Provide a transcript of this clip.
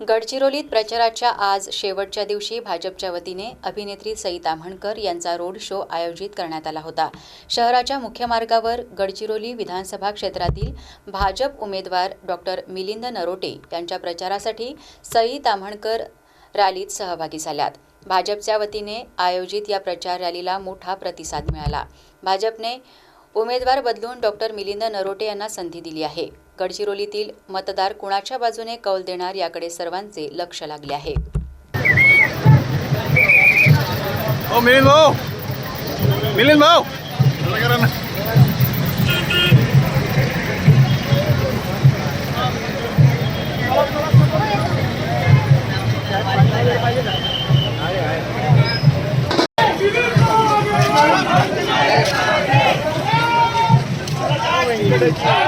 गडचिरोलीत प्रचाराच्या आज शेवटच्या दिवशी भाजपच्या वतीने अभिनेत्री सई ताम्हणकर यांचा रोड शो आयोजित करण्यात आला होता. शहराच्या मुख्य मार्गावर गडचिरोली विधानसभा क्षेत्रातील भाजप उमेदवार डॉक्टर मिलिंद नरोटे यांच्या प्रचारासाठी सई ताम्हणकर रॅलीत सहभागी झाल्यात. भाजपच्या वतीने आयोजित या प्रचार रॅलीला मोठा प्रतिसाद मिळाला. भाजपने उमेदवार बदलून डॉक्टर मिलिंद नरोटे यांना संधी दिली आहे. गडचिरोलीतील मतदार कुणाच्या बाजूने कौल देणार याकडे सर्वांचे लक्ष लागले आहे. Yeah.